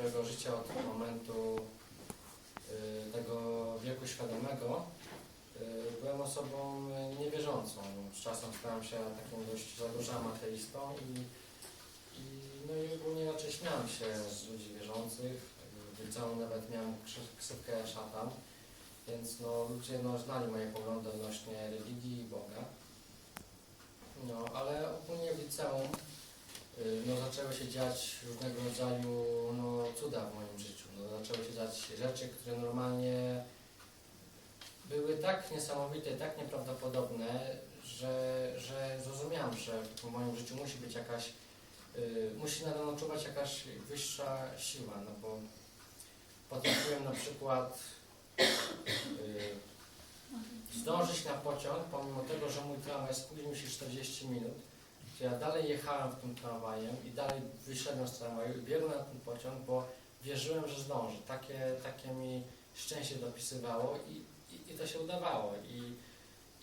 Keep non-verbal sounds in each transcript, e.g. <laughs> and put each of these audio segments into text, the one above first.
swojego życia od momentu y, tego wieku świadomego y, byłem osobą niewierzącą. Z czasem stałem się takim dość zagorzałym ateistą i, i, no i ogólnie raczej śmiałem się z ludzi wierzących. W liceum nawet miałem ksywkę szatan, więc no, ludzie no, znali moje poglądy odnośnie religii i Boga. No, ale ogólnie w liceum y, no, zaczęły się dziać różnego rodzaju no, cuda w moim życiu. No, zaczęły się dziać rzeczy, które normalnie były tak niesamowite, tak nieprawdopodobne, że, że zrozumiałem, że w moim życiu musi być jakaś, y, musi nade mną czuwać jakaś wyższa siła, no bo potrafiłem na przykład y, zdążyć na pociąg, pomimo tego, że mój tramwaj spóźnił się 40 minut, to ja dalej jechałem w tym tramwajem i dalej wyszedłem z tramwaju i biegłem na ten pociąg, bo wierzyłem, że zdążę. Takie, takie mi szczęście dopisywało i, i, i to się udawało. I,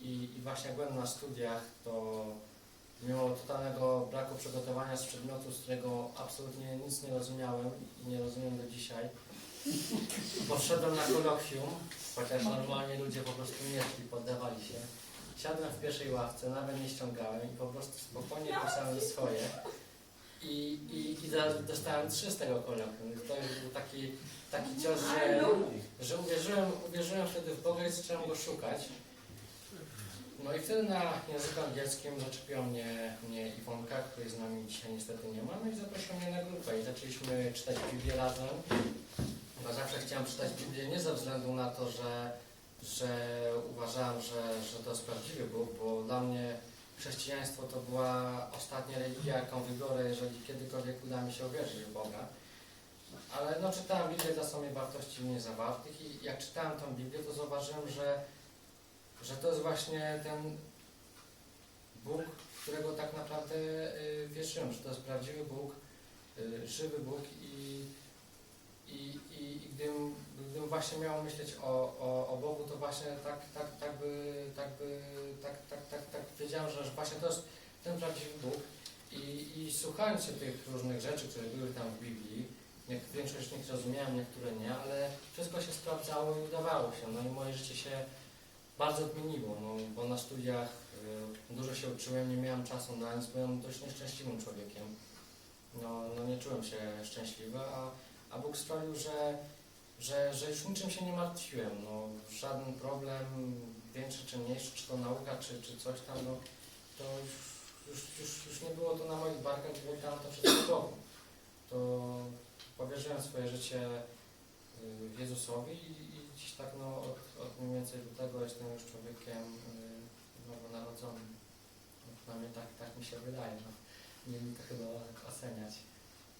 i, I właśnie jak byłem na studiach, to mimo totalnego braku przygotowania z przedmiotu, z którego absolutnie nic nie rozumiałem i nie rozumiem do dzisiaj, <laughs> poszedłem na kolokwium, chociaż normalnie ludzie po prostu nie poddawali się. Siadłem w pierwszej ławce, nawet nie ściągałem i po prostu spokojnie pisałem swoje. I, i, i za- dostałem trzy z tego kolokwium. To był taki, taki cios, że, że uwierzyłem, uwierzyłem wtedy w Boga i zacząłem go szukać. No i wtedy na języku angielskim zaczepiła mnie, mnie Iwonka, której z nami dzisiaj niestety nie ma, no i zaprosiła mnie na grupę i zaczęliśmy czytać Biblię razem. Bo zawsze chciałem czytać Biblię nie ze względu na to, że, że uważałem, że, że to jest prawdziwy Bóg, bo dla mnie chrześcijaństwo to była ostatnia religia, jaką wybiorę, jeżeli kiedykolwiek uda mi się uwierzyć w Boga. Ale no, czytałem Biblię dla samej wartości w niej zawartych i jak czytałem tą Biblię, to zauważyłem, że, że to jest właśnie ten Bóg, którego tak naprawdę y, wierzyłem, że to jest prawdziwy Bóg, y, żywy Bóg i, i, i, i gdybym, gdybym właśnie miał myśleć o, o, o Bogu, to właśnie tak, tak, tak by, tak by, tak, tak, tak, tak wiedziałem, że właśnie to jest ten prawdziwy Bóg i, i słuchając się tych różnych rzeczy, które były tam w Biblii, nie, większość z nich rozumiałem, niektóre nie, ale wszystko się sprawdzało i udawało się, no i moje życie się bardzo odmieniło, no, bo na studiach y, dużo się uczyłem, nie miałem czasu na nic, byłem dość nieszczęśliwym człowiekiem. No, no nie czułem się szczęśliwy, a, a Bóg sprawił, że, że, że już niczym się nie martwiłem. No, żaden problem, większy czy mniejszy, czy to nauka, czy, czy coś tam, no, to już, już, już, już nie było to na moich barkach, bo tam to wszystko. To powierzyłem swoje życie y, Jezusowi i, dziś tak no, od, od mniej więcej lutego jestem już człowiekiem y, nowonarodzonym. No, przynajmniej tak, tak mi się wydaje. No. Nie mi to chyba oceniać.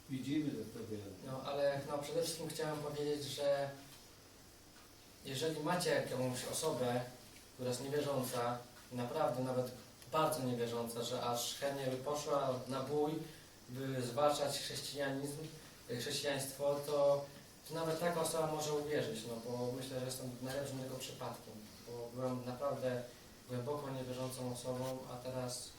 Widzimy do Tobie. No ale no, przede wszystkim chciałem powiedzieć, że jeżeli macie jakąś osobę, która jest niewierząca, naprawdę nawet bardzo niewierząca, że aż chętnie by poszła na bój, by zwalczać chrześcijanizm, y, chrześcijaństwo, to, to nawet taka osoba może uwierzyć, no bo myślę, że jestem najlepszym tego przypadkiem, bo byłem naprawdę głęboko niewierzącą osobą, a teraz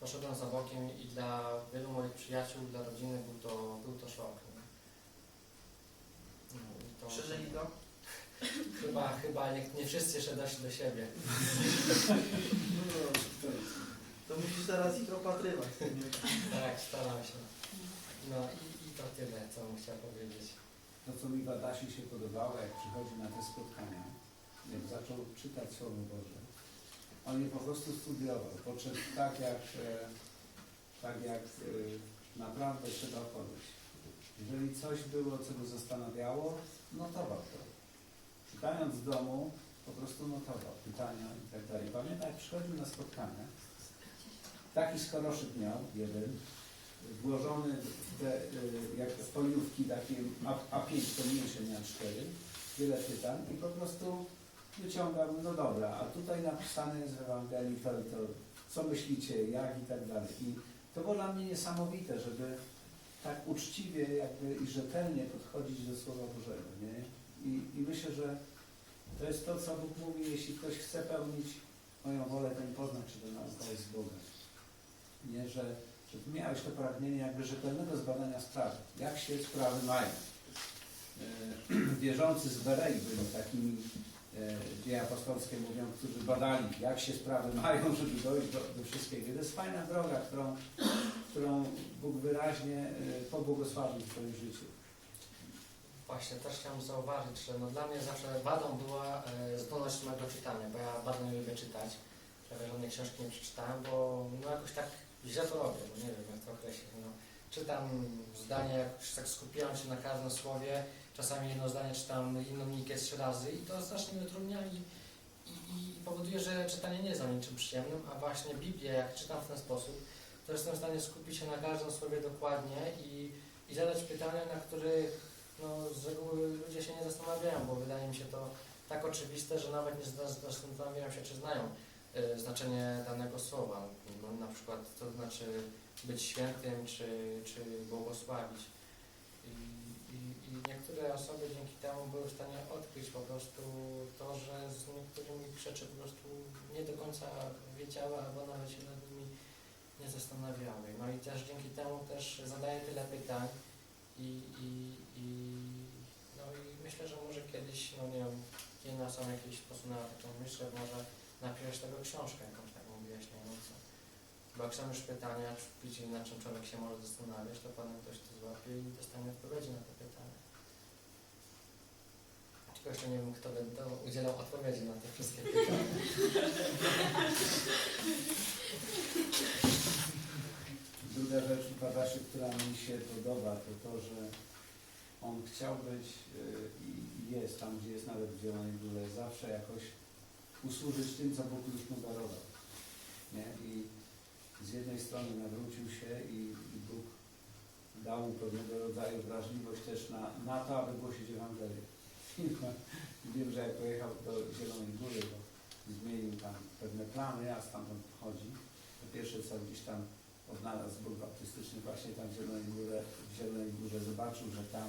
poszedłem za bokiem i dla wielu moich przyjaciół, dla rodziny był to, był to szok. No, i to, Przeżyli to? <laughs> chyba, chyba nie, nie wszyscy jeszcze doszli do siebie. <laughs> To musisz teraz ich opatrywać. Tak, staram się. No i, i to tyle, co bym chciał powiedzieć. To, co mi w Adasi się podobało, jak przychodzi na te spotkania, jak zaczął czytać Słowo Boże, on po prostu studiował. Podszedł tak, jak, e, tak jak e, naprawdę trzeba podejść. Jeżeli coś było, co go zastanawiało, notował to. Czytając w domu, po prostu notował pytania i tak dalej. Pamiętam, przychodził na spotkania, taki skoroszyk miał, jeden, włożony w te, y, jak foliówki takie A, A5 pomniejsze miał cztery, wiele pytań i po prostu wyciągam, no dobra, a tutaj napisane jest w Ewangelii to to, co myślicie, jak i tak dalej. I to było dla mnie niesamowite, żeby tak uczciwie jakby i rzetelnie podchodzić do Słowa Bożego, nie? I, I myślę, że to jest to, co Bóg mówi, jeśli ktoś chce pełnić moją wolę, ten pozna, czy to nauka jest Bogiem. Nie, że, że miałeś to pragnienie jakby rzetelnego zbadania sprawy. Jak się sprawy mają. e, <clears throat> wierzący z Berei byli takimi, dzieje apostolskie mówią, którzy badali, jak się sprawy mają, żeby dojść do, do wszystkiego. To jest fajna droga, którą, którą Bóg wyraźnie e, pobłogosławił w swoim życiu. Właśnie, też chciałem zauważyć, że no dla mnie zawsze wadą była e, zdolność mojego czytania, bo ja bardzo nie lubię czytać. Prawie żadnej książki nie przeczytałem, bo no jakoś tak źle to robię, bo nie wiem jak to określić. No, czytam zdanie, jakoś tak skupiam się na każdym słowie, czasami jedno zdanie czytam inną nikę trzy razy i to strasznie mnie utrudnia i, i, i powoduje, że czytanie nie jest dla niczym przyjemnym, a właśnie Biblię, jak czytam w ten sposób, to jestem w stanie skupić się na każdym słowie dokładnie i, i zadać pytania, na których no, z reguły ludzie się nie zastanawiają, bo wydaje mi się to tak oczywiste, że nawet nie zastanawiają się, czy znają y, znaczenie danego słowa. No, na przykład to znaczy być świętym, czy, czy błogosławić. Niektóre osoby dzięki temu były w stanie odkryć po prostu to, że z niektórymi rzeczy po prostu nie do końca wiedziały, albo nawet się nad nimi nie zastanawiały. No i też dzięki temu też zadaję tyle pytań, i, i, i, no i myślę, że może kiedyś, no nie wiem, inne osoby jakieś posunęła taką myśl, że może napiszesz tego książkę jakąś taką wyjaśniającą. Bo jak są już pytania, czy na czym człowiek się może zastanawiać, to potem ktoś to złapie i dostanie odpowiedzi na te pytania. Jeszcze nie wiem, kto będą udzielał odpowiedzi na te wszystkie pytania. Druga rzecz która mi się podoba, to to, że on chciał być y, i jest tam, gdzie jest nawet w Zielonej Górze, zawsze jakoś usłużyć tym, co Bóg już mu darował. Nie? I z jednej strony nawrócił się i Bóg dał mu pewnego rodzaju wrażliwość też na, na to, aby głosić Ewangelię. Wiem, że jak pojechał do Zielonej Góry, to zmienił tam pewne plany, a stamtąd pochodzi. To pierwsze co gdzieś tam odnalazł zbór baptystyczny właśnie tam w Zielonej Górze, w Zielonej Górze zobaczył, że tam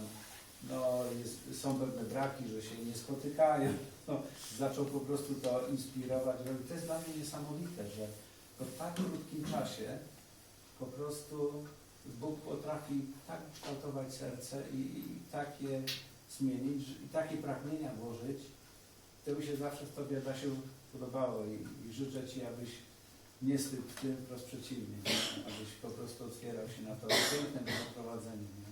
no, jest, są pewne braki, że się nie spotykają. <laughs> No, zaczął po prostu to inspirować. To jest dla mnie niesamowite, że po tak krótkim czasie po prostu Bóg potrafi tak kształtować serce i, i tak je zmienić, i takie pragnienia włożyć. To mi się zawsze w Tobie, Adasiu, podobało i, i życzę Ci, abyś nie stykł w tym, wprost przeciwnie, abyś po prostu otwierał się na to piękne do prowadzenia. Nie?